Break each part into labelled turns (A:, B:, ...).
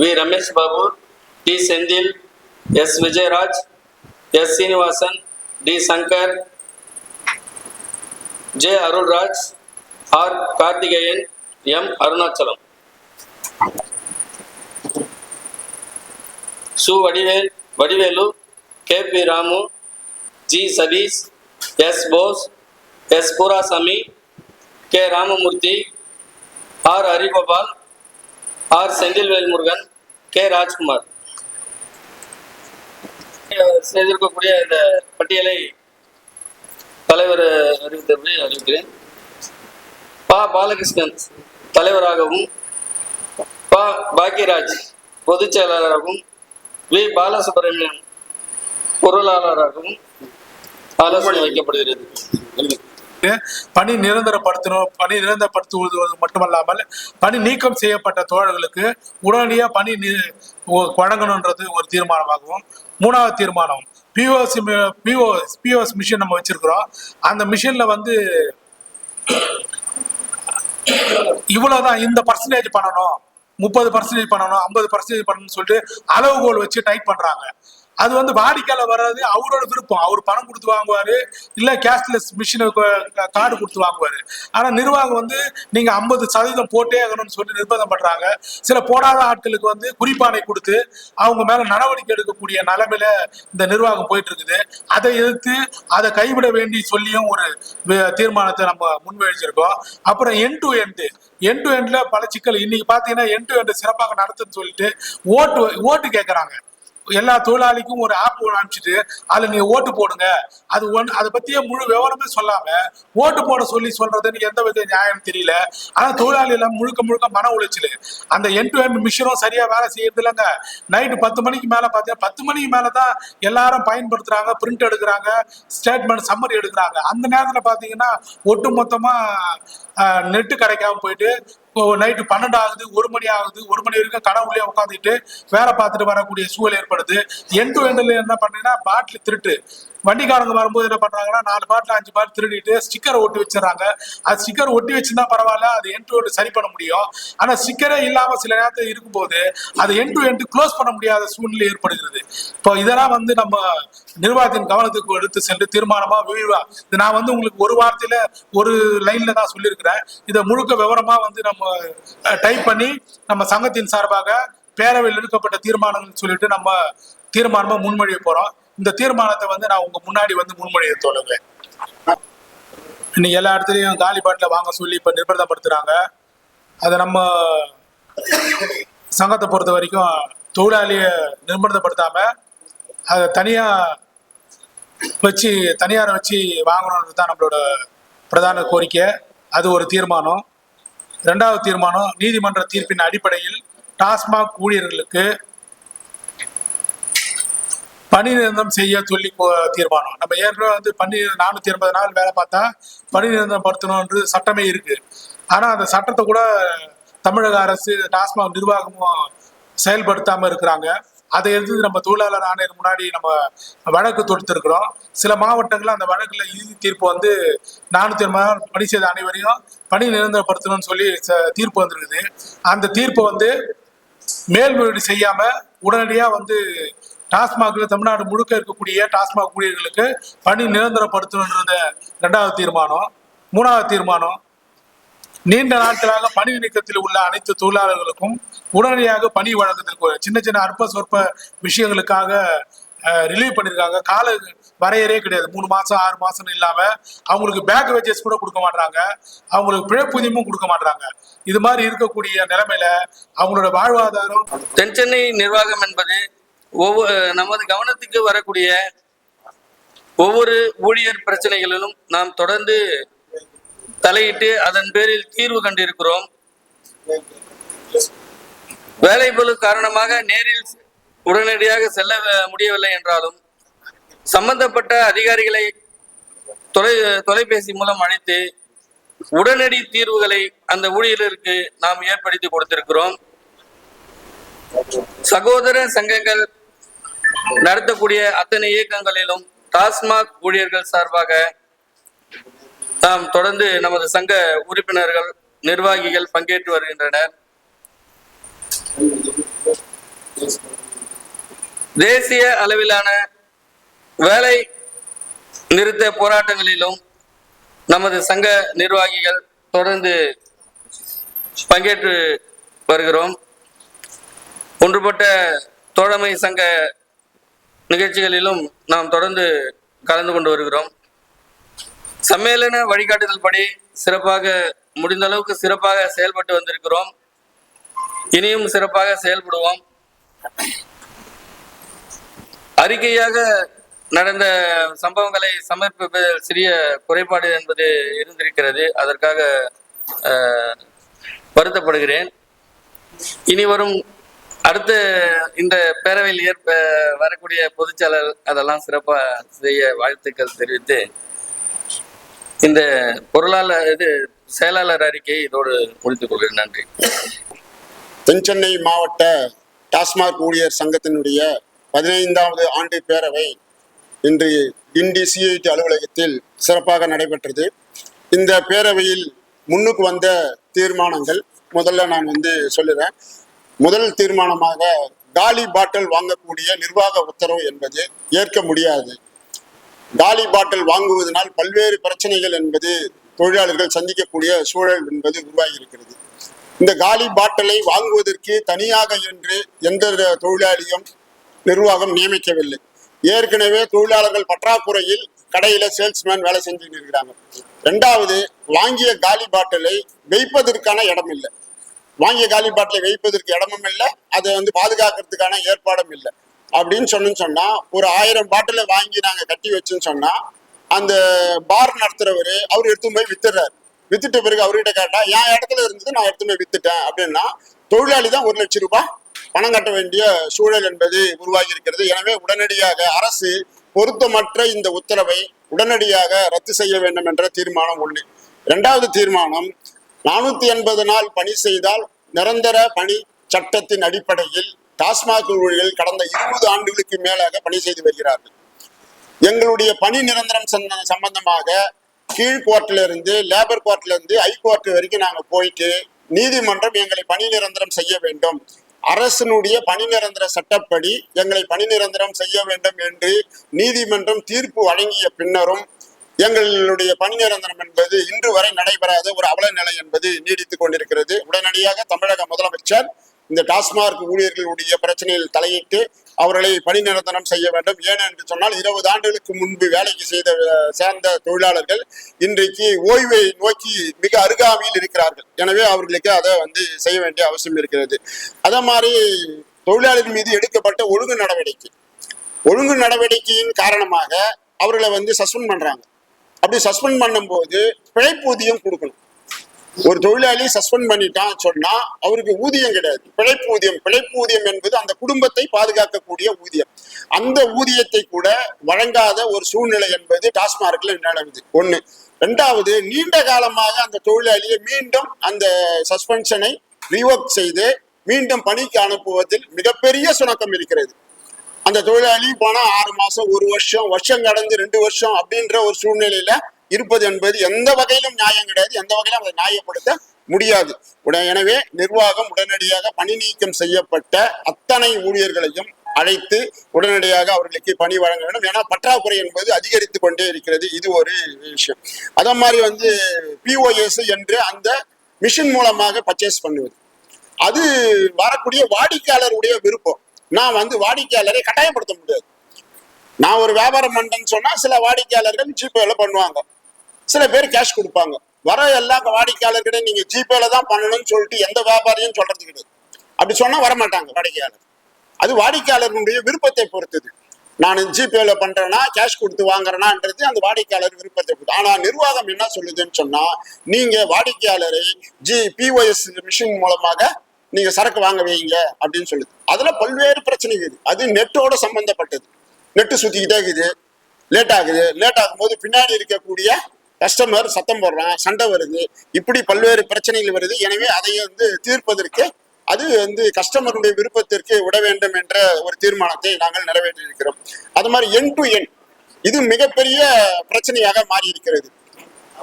A: V Ramesh Babu T Senthil S Vijayaraj S Srinivasan D Shankar J Arun Raj R Karthikeyan M Arunachalam. సు Vadivel Vadivelu KP Ramu G Satish S Bose S Purasami K Ramamurthy R Harigopal R Senthilvel Murugan K Rajkumar. செய்திருக்கக்கூடிய இந்த பட்டியலை தலைவர் அறிவித்தபடி அறிவிக்கிறேன். பா. பாலகிருஷ்ணன் தலைவராகவும் பா. பாக்யராஜ் பொதுச் செயலாளராகவும் வி. பாலசுப்ரமணியன் பொருளாளராகவும் ஆலோசனை வைக்கப்படுகிறது.
B: பணி நிரந்தரப்படுத்தணும் பணி நிரந்தரப்படுத்துவது மட்டுமல்லாமல் பணி நீக்கம் செய்யப்பட்ட தோழர்களுக்கு உடனடியாக பணி வழங்கணுன்றது ஒரு தீர்மானமாகவும் மூணாவது தீர்மானம் பிஓசி பிஓ பிஓஎஸ் மிஷின் நம்ம வச்சிருக்கிறோம். அந்த மிஷின்ல வந்து இவ்வளவுதான் இந்த பர்சன்டேஜ் பண்ணணும் முப்பது பர்சன்டேஜ் பண்ணணும் ஐம்பது பர்சன்டேஜ் பண்ணணும்னு சொல்லிட்டு அளவுகோல் வச்சு டைட் பண்றாங்க. அது வந்து வாடிக்கையாளர் வர்றது அவரோட விருப்பம். அவர் பணம் கொடுத்து வாங்குவாரு இல்ல கேஷ்லெஸ் மிஷினை கார்டு கொடுத்து வாங்குவாரு. ஆனா நிர்வாகம் வந்து நீங்க ஐம்பது சதவீதம் போட்டே ஆகணும்னு சொல்லி நிர்பந்தம் பண்றாங்க. சில போடாத ஆட்களுக்கு வந்து குறிப்பானை கொடுத்து அவங்க மேல நடவடிக்கை எடுக்கக்கூடிய நிலைமையில இந்த நிர்வாகம் போயிட்டு இருக்குது அதை எதிர்த்து அதை கைவிட வேண்டி சொல்லியும் ஒரு தீர்மானத்தை நம்ம முன்வைச்சிருக்கோம். அப்புறம் end to end end to எண்ட்ல பல சிக்கல். இன்னைக்கு பாத்தீங்கன்னா என் டு எண்ட் சிறப்பாக நடத்துன்னு சொல்லிட்டு ஓட்டு ஓட்டு கேட்கறாங்க எல்லா தொழிலாளிக்கும் ஒரு ஆப் ஒன்று அனுப்பிச்சிட்டு அதுல நீங்க ஓட்டு போடுங்க. அது ஒன் அதை பத்தியே முழு விவரமே சொல்லாம ஓட்டு போட சொல்லி சொல்கிறதுன்னு எந்த வித நியாயம் தெரியல. ஆனா தொழிலாளி எல்லாம் முழுக்க முழுக்க மன உளைச்சல். அந்த என் டு என் மிஷினும் சரியா வேலை செய்யறது இல்லைங்க. நைட்டு பத்து மணிக்கு மேல பார்த்தீங்கன்னா பத்து மணிக்கு மேலே தான் எல்லாரும் பயன்படுத்துறாங்க பிரிண்ட் எடுக்கிறாங்க ஸ்டேட்மெண்ட் சம்மரி எடுக்கிறாங்க. அந்த நேரத்துல பாத்தீங்கன்னா ஒட்டு மொத்தமா நெட்டு கிடைக்காம போயிட்டு நைட்டு பன்னெண்டு ஆகுது ஒரு மணி ஆகுது ஒரு மணி வரைக்கும் கடவுளே உட்காந்துட்டு வேலை பார்த்துட்டு வரக்கூடிய சூழல் ஏற்படுது. என் டு என்ன பண்ணீங்கன்னா பாட்டில் திருட்டு. வண்டிக்காரங்க வரும்போது என்ன பண்றாங்கன்னா நாலு பாட்டில் அஞ்சு பாட்டில் திருடிட்டு ஸ்டிக்கரை ஒட்டி வச்சிடறாங்க. அது ஸ்டிக்கர் ஒட்டி வச்சிருந்தா பரவாயில்ல அது என் டு எண்ட் சரி பண்ண முடியும். ஆனா ஸ்டிக்கரே இல்லாம சில நேரத்தில் இருக்கும்போது அது என் டு எண்ட் க்ளோஸ் பண்ண முடியாத சூழ்நிலை ஏற்படுகிறது. இப்போ இதெல்லாம் வந்து நம்ம நிர்வாகத்தின் கவனத்துக்கு எடுத்து சென்று தீர்மானமா விரிவா இது நான் வந்து உங்களுக்கு ஒரு வார்த்தையில ஒரு லைன்ல தான் சொல்லியிருக்கிறேன். இதை முழுக்க விவரமா வந்து நம்ம டைப் பண்ணி நம்ம சங்கத்தின் சார்பாக பேரவையில் எடுக்கப்பட்ட தீர்மானங்கள் சொல்லிட்டு நம்ம தீர்மானமா முன்மொழிய போறோம். இந்த தீர்மானத்தை வந்து நான் உங்க முன்னாடி வந்து முன்மொழிய தோணுவேன் இன்னைக்கு எல்லா இடத்துலயும் காலி பாட்டில வாங்க சொல்லி இப்ப நிர்பந்தப்படுத்துறாங்க. அதை நம்ம சங்கத்தை பொறுத்த வரைக்கும் தொழிலாளிய நிர்பந்தப்படுத்தாம அதை தனியா வச்சு தனியாரை வச்சு வாங்கணுன்றது தான் நம்மளோட பிரதான கோரிக்கை. அது ஒரு தீர்மானம். ரெண்டாவது தீர்மானம் நீதிமன்ற தீர்ப்பின் அடிப்படையில் டாஸ்மாக் ஊழியர்களுக்கு பணி நிரந்தரம் செய்ய சொல்லி தீர்மானம். நம்ம ஏற்கனவே வந்து பணி நானூத்தி எண்பது நாள் வேலை பார்த்தா பணி நிரந்தரம் படுத்தணும்ன்றது சட்டமே இருக்கு. ஆனா அந்த சட்டத்தை கூட தமிழக அரசு டாஸ்மாக் நிர்வாகமும் செயல்படுத்தாம இருக்கிறாங்க. அதை எதிர்த்து நம்ம தொழிலாளர் ஆணையர் முன்னாடி நம்ம வழக்கு தொடுத்திருக்கிறோம். சில மாவட்டங்கள்ல அந்த வழக்குல இறுதி தீர்ப்பு வந்து நானூத்தி எண்பது நாள் பணி செய்த அனைவரையும் பணி நிரந்தரப்படுத்தணும்னு சொல்லி ச- தீர்ப்பு வந்திருக்குது. அந்த தீர்ப்பு வந்து மேல்முறையீடு செய்யாம உடனடியா வந்து டாஸ்மாக்ல தமிழ்நாடு முழுக்க இருக்கக்கூடிய டாஸ்மாக் ஊழியர்களுக்கு பணி நிரந்தரப்படுத்தணுன்றத ரெண்டாவது தீர்மானம். மூணாவது தீர்மானம் நீண்ட நாட்களாக பணி நீக்கத்தில் உள்ள அனைத்து தொழிலாளர்களுக்கும் உடனடியாக பணி வழங்குவதற்கு சின்ன சின்ன அற்ப சொற்ப விஷயங்களுக்காக ரிலீவ் பண்ணியிருக்காங்க கால வரையறே கிடையாது. மூணு மாசம் ஆறு மாசம் இல்லாம அவங்களுக்கு பேக் வேஜஸ் கூட கொடுக்க மாட்டாங்க அவங்களுக்கு பிழைப்புதியமும் கொடுக்க மாட்டாங்க இது மாதிரி இருக்கக்கூடிய நிலைமையில அவங்களோட வாழ்வாதாரம்
A: தென் சென்னை நிர்வாகம் என்பது ஒவ்வொரு நமது கவனத்துக்கு வரக்கூடிய ஒவ்வொரு ஊழியர் பிரச்சனைகளிலும் நாம் தொடர்ந்து தலையிட்டு அதன் பேரில் தீர்வு கண்டிருக்கிறோம். வேலைப்பளு காரணமாக நேரில் உடனடியாக செல்ல முடியவில்லை என்றாலும் சம்பந்தப்பட்ட அதிகாரிகளை தொலை தொலைபேசி மூலம் அழைத்து உடனடி தீர்வுகளை அந்த ஊழியர்களுக்கு நாம் ஏற்படுத்தி கொடுத்திருக்கிறோம். சகோதர சங்கங்கள் நடத்தக்கூடிய அத்தனை இயக்கங்களிலும் டாஸ்மாக் ஊழியர்கள் சார்பாக நாம் தொடர்ந்து நமது சங்க உறுப்பினர்கள் நிர்வாகிகள் பங்கேற்று வருகின்றனர். தேசிய அளவிலான வேலை நிறுத்த போராட்டங்களிலும் நமது சங்க நிர்வாகிகள் தொடர்ந்து பங்கேற்று வருகிறோம். ஒன்றுபட்ட தோழமை சங்க நிகழ்ச்சிகளிலும் நாம் தொடர்ந்து கலந்து கொண்டு வருகிறோம். சம்மேளன வழிகாட்டுதல் படி சிறப்பாக முடிந்த அளவுக்கு சிறப்பாக செயல்பட்டு வந்திருக்கிறோம். இனியும் சிறப்பாக செயல்படுவோம். அறிக்கையாக நடந்த சம்பவங்களை சமர்ப்பிப்பதில் சிறிய குறைபாடு என்பது இருந்திருக்கிறது. அதற்காக வருத்தப்படுகிறேன். இனி வரும் அடுத்து இந்த பேரவையில் ஏற்ப வரக்கூடிய பொதுச்செயலர் அதெல்லாம் சிறப்பாக செய்ய வாழ்த்துக்கள் தெரிவித்து இந்த பொருளாளர் இது செயலாளர் அறிக்கை இதோடு முடித்துக் கொள்கிறேன். நன்றி.
C: தென்சென்னை மாவட்ட டாஸ்மாக் ஊழியர் சங்கத்தினுடைய பதினைந்தாவது ஆண்டு பேரவை இன்று கிண்டி சிஐடி அலுவலகத்தில் சிறப்பாக நடைபெற்றது. இந்த பேரவையில் முன்னுக்கு வந்த தீர்மானங்கள் முதல்ல நான் வந்து சொல்லுறேன். முதல் தீர்மானமாக காலி பாட்டில் வாங்கக்கூடிய நிர்வாக உத்தரவு என்பது ஏற்க முடியாது. காலி பாட்டில் வாங்குவதனால் பல்வேறு பிரச்சனைகள் என்பது தொழிலாளர்கள் சந்திக்கக்கூடிய சூழல் என்பது உருவாகி இருக்கிறது இந்த காலி பாட்டிலை வாங்குவதற்கு தனியாக என்று எந்த தொழிலாளியும் நிர்வாகம் நியமிக்கவில்லை. ஏற்கனவே தொழிலாளர்கள் பற்றாக்குறையில் கடையில சேல்ஸ்மேன் வேலை செஞ்சுட்டு இருக்கிறாங்க. ரெண்டாவது வாங்கிய காலி பாட்டிலை வைப்பதற்கான இடம் இல்லை வாங்கிய காலி பாட்டிலை வைப்பதற்கு இடமும் இல்லை அதை வந்து பாதுகாக்கிறதுக்கான ஏற்பாடும் இல்லை. அப்படின்னு சொன்னு சொன்னா ஒரு ஆயிரம் பாட்டிலை வாங்கி நாங்க கட்டி வச்சுன்னு சொன்னா அந்த பார் நடத்துறவரு அவர் எடுத்து போய் வித்துடுறாரு வித்துட்ட பிறகு அவர்கிட்ட கேட்டா என் இடத்துல இருந்தது நான் எடுத்து போய் வித்துட்டேன். அப்படின்னா தொழிலாளி தான் ஒரு லட்சம் ரூபாய் பணம் கட்ட வேண்டிய சூழல் என்பது உருவாகி இருக்கிறது. எனவே உடனடியாக அரசு பொருத்தமற்ற இந்த உத்தரவை உடனடியாக ரத்து செய்ய வேண்டும் என்ற தீர்மானம் ஒன்று இரண்டாவது தீர்மானம் நானூத்தி எண்பது நாள் பணி செய்தால் நிரந்தர பணி சட்டத்தின் அடிப்படையில் டாஸ்மாக் ஊழியர்கள் கடந்த இருபது ஆண்டுகளுக்கு மேலாக பணி செய்து வருகிறார்கள். எங்களுடைய பணி நிரந்தரம் சம்பந்தமாக கீழ் கோர்ட்ல இருந்து லேபர் கோர்ட்ல இருந்து ஐ கோர்ட் வரைக்கும் நாங்கள் போயிட்டு நீதிமன்றம் எங்களை பணி நிரந்தரம் செய்ய வேண்டும். அரசினுடைய பணி நிரந்தர சட்டப்படி எங்களை பணி நிரந்தரம் செய்ய வேண்டும் என்று நீதிமன்றம் தீர்ப்பு வழங்கிய பின்னரும் எங்களுடைய பணி நிரந்தரம் என்பது இன்று வரை நடைபெறாத ஒரு அவல நிலை என்பது நீடித்துக் கொண்டிருக்கிறது. உடனடியாக தமிழக முதலமைச்சர் இந்த டாஸ்மாக் ஊழியர்களுடைய பிரச்சனையில் தலையிட்டு அவர்களை பணி நிரந்தரம் செய்ய வேண்டும். ஏன் என்று சொன்னால் இருபது ஆண்டுகளுக்கு முன்பு வேலைக்கு செய்த சேர்ந்த தொழிலாளர்கள் இன்றைக்கு ஓய்வை நோக்கி மிக அருகாமையில் இருக்கிறார்கள். எனவே அவர்களுக்கு அதை வந்து செய்ய வேண்டிய அவசியம் இருக்கிறது. அதே மாதிரி தொழிலாளர்கள் மீது எடுக்கப்பட்ட ஒழுங்கு நடவடிக்கை. ஒழுங்கு நடவடிக்கையின் காரணமாக அவர்களை வந்து சஸ்பெண்ட் பண்றாங்க. அப்படி சஸ்பெண்ட் பண்ணும்போது பிழைப்பூதியம் கொடுக்கணும். ஒரு தொழிலாளி சஸ்பெண்ட் பண்ணிட்டான் சொன்னா அவருக்கு ஊதியம் கிடையாது. பிழைப்பு ஊதியம். பிழைப்பு ஊதியம் என்பது அந்த குடும்பத்தை பாதுகாக்கக்கூடிய ஊதியம். அந்த ஊதியத்தை கூட வழங்காத ஒரு சூழ்நிலை என்பது டாஸ்மார்க்ல நடந்தது ஒண்ணு. ரெண்டாவது நீண்ட காலமாக அந்த தொழிலாளியை மீண்டும் அந்த சஸ்பென்ஷனை ரிவோக் செய்து மீண்டும் பணிக்கு அனுப்புவதில் மிகப்பெரிய சுணக்கம் இருக்கிறது. அந்த தொழிலாளி போனா ஆறு மாசம் ஒரு வருஷம் வருஷம் கடந்து ரெண்டு வருஷம் அப்படின்ற ஒரு சூழ்நிலையில இருப்பது என்பது எந்த வகையிலும் நியாயம் கிடையாது. எந்த வகையிலும் அதை நியாயப்படுத்த முடியாது. எனவே நிர்வாகம் உடனடியாக பணி நீக்கம் செய்யப்பட்ட அத்தனை ஊழியர்களையும் அழைத்து உடனடியாக அவர்களுக்கு பணி வழங்க வேண்டும். ஏன்னா பற்றாக்குறை என்பது அதிகரித்து கொண்டே இருக்கிறது. இது ஒரு விஷயம். அதே மாதிரி வந்து பிஓஎஸ் என்று அந்த மிஷின் மூலமாக பர்ச்சேஸ் பண்ணுவது. அது வரக்கூடிய வாடிக்கையாளருடைய விருப்பம். நான் வந்து வாடிக்கையாளரை கட்டாயப்படுத்த முடியாது. நான் ஒரு வியாபாரம் பண்றேன்னு சொன்னா சில வாடிக்கையாளர்கள் ஜிபேல பண்ணுவாங்க. சில பேர் கேஷ் கொடுப்பாங்க. வர எல்லா வாடிக்கையாளர்கிட்ட நீங்க ஜிபேல தான் பண்ணணும்னு சொல்லிட்டு எந்த வியாபாரியும் சொல்றது கிடையாது. அப்படி சொன்னா வரமாட்டாங்க வாடிக்கையாளர். அது வாடிக்கையாளர்களுடைய விருப்பத்தை பொறுத்தது. நான் ஜிபேல பண்றேன்னா கேஷ் கொடுத்து வாங்குறேனான்றது அந்த வாடிக்கையாளர் விருப்பத்தை பொறுத்து. ஆனா நிர்வாகம் என்ன சொல்லுதுன்னு சொன்னா நீங்க வாடிக்கையாளரை ஜி பிஓஎஸ் மிஷின் மூலமாக நீங்க சரக்கு வாங்க வைங்க அப்படின்னு சொல்லுது. அதுல பல்வேறு பிரச்சனை இருக்குது. அது நெட்டோட சம்பந்தப்பட்டது. நெட்டு சுத்திக்கிட்டே இருக்குது. லேட் ஆகுது. லேட் ஆகும்போது பின்னாடி இருக்கக்கூடிய கஸ்டமர் சத்தம் போடுறான் சண்டை வருது. இப்படி பல்வேறு பிரச்சனைகள் வருது. எனவே அதை வந்து தீர்ப்பதற்கு அது வந்து கஸ்டமருடைய விருப்பத்திற்கு விட வேண்டும் என்ற ஒரு தீர்மானத்தை நாங்கள் நிறைவேற்றியிருக்கிறோம். அது மாதிரி என் டு என் இது மிகப்பெரிய பிரச்சனையாக மாறி இருக்கிறது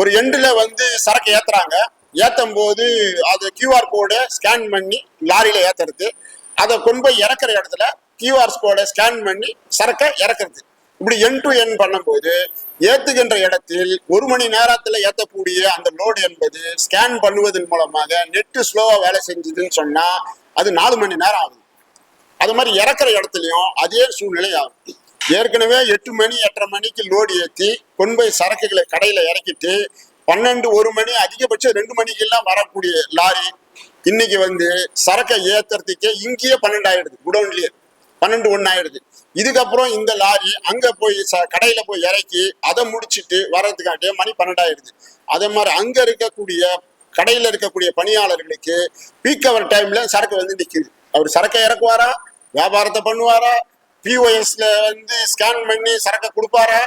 C: ஒரு எண்டுல வந்து சரக்கு ஏத்துறாங்க. ஏத்தும் போது அது கியூஆர் கோடை ஸ்கேன் பண்ணி லாரியில ஏத்துறது. அதை கொண்டு போய் இறக்குற இடத்துல கியூஆர் கோடை ஸ்கேன் பண்ணி சரக்கை இறக்குறது. இப்படி என் டு என் பண்ணும்போது ஏத்துகின்ற இடத்தில் ஒரு மணி நேரத்துல ஏத்தக்கூடிய அந்த லோடு என்பது ஸ்கேன் பண்ணுவதன் மூலமாக நெட்டு ஸ்லோவா வேலை செஞ்சதுன்னு சொன்னா அது நாலு மணி நேரம் ஆகுது. அது மாதிரி இறக்குற இடத்துலயும் அதே சூழ்நிலை ஆகும் ஏற்கனவே எட்டு மணி எட்டரை மணிக்கு லோடு ஏற்றி கொண்டு போய் சரக்குகளை கடையில இறக்கிட்டு பன்னெண்டு ஒரு மணி அதிகபட்சம் ரெண்டு மணிக்கெல்லாம் வரக்கூடிய லாரி இன்னைக்கு வந்து சரக்கை ஏத்துறதுக்கே இங்கேயே பன்னெண்டு ஆயிடுது குடோன்லயே. பன்னெண்டு ஒன்று ஆயிடுது இதுக்கப்புறம் இந்த லாரி அங்க போய் ச கடையில போய் இறக்கி அதை முடிச்சிட்டு வர்றதுக்காட்டியே மணி பன்னெண்டாயிடுது. அதே மாதிரி அங்க இருக்கக்கூடிய கடையில இருக்கக்கூடிய பணியாளர்களுக்கு பீக் அவர் டைம்ல சரக்கு வந்து நிற்குது அவர் சரக்கை இறக்குவாரா? வியாபாரத்தை பண்ணுவாரா? பிஓஎஸ்ல வந்து ஸ்கேன் பண்ணி சரக்கை கொடுப்பாரா?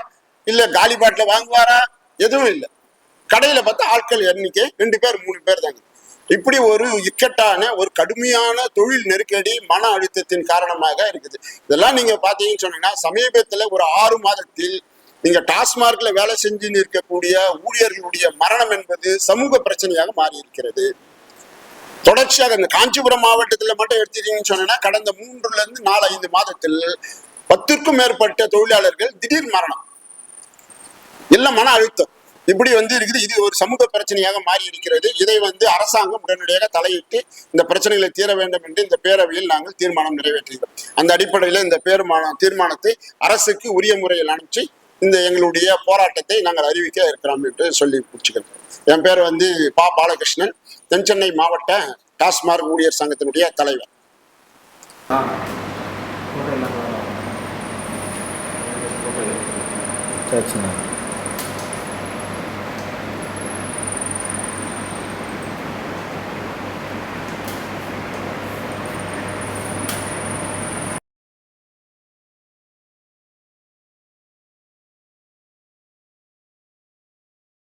C: இல்ல காலி பாட்டில் வாங்குவாரா? எதுவும் இல்லை. கடையில பார்த்தா ஆட்கள் எண்ணிக்கை ரெண்டு பேர் மூணு பேர் தாங்க. இப்படி ஒரு இக்கட்டான ஒரு கடுமையான தொழில் நெருக்கடி மன அழுத்தத்தின் காரணமாக இருக்குது. இதெல்லாம் நீங்க பாத்தீங்கன்னு சொன்னீங்கன்னா சமீபத்துல ஒரு ஆறு மாதத்தில் நீங்க டாஸ்மார்க்ல வேலை செஞ்சு நிற்கக்கூடிய ஊழியர்களுடைய மரணம் என்பது சமூக பிரச்சனையாக மாறி இருக்கிறது தொடர்ச்சியாக இந்த காஞ்சிபுரம் மாவட்டத்துல மட்டும் எடுத்துட்டீங்கன்னு சொன்னா கடந்த மூன்றுல இருந்து நாலு ஐந்து மாதத்தில் பத்திற்கும் மேற்பட்ட தொழிலாளர்கள் திடீர் மரணம். எல்லாம் மன அழுத்தம். இப்படி வந்து இருக்குது. இது ஒரு சமூக பிரச்சனையாக மாறி இருக்கிறது. இதை வந்து அரசாங்கம் உடனடியாக தலையிட்டு இந்த பிரச்சனைகளை தீர வேண்டும் என்று இந்த பேரவையில் நாங்கள் தீர்மானம் நிறைவேற்றுகிறோம் அந்த அடிப்படையில் இந்த பேருமான தீர்மானத்தை அரசுக்கு உரிய முறையில் அனுப்பிச்சு இந்த எங்களுடைய போராட்டத்தை நாங்கள் அறிவிக்க இருக்கிறோம் என்று சொல்லி முடிச்சுக்கிறோம். என் பேர் வந்து பா. பாலகிருஷ்ணன். தென்சென்னை மாவட்ட டாஸ்மார்க் ஊழியர் சங்கத்தினுடைய தலைவர்.
D: சரிண்ணா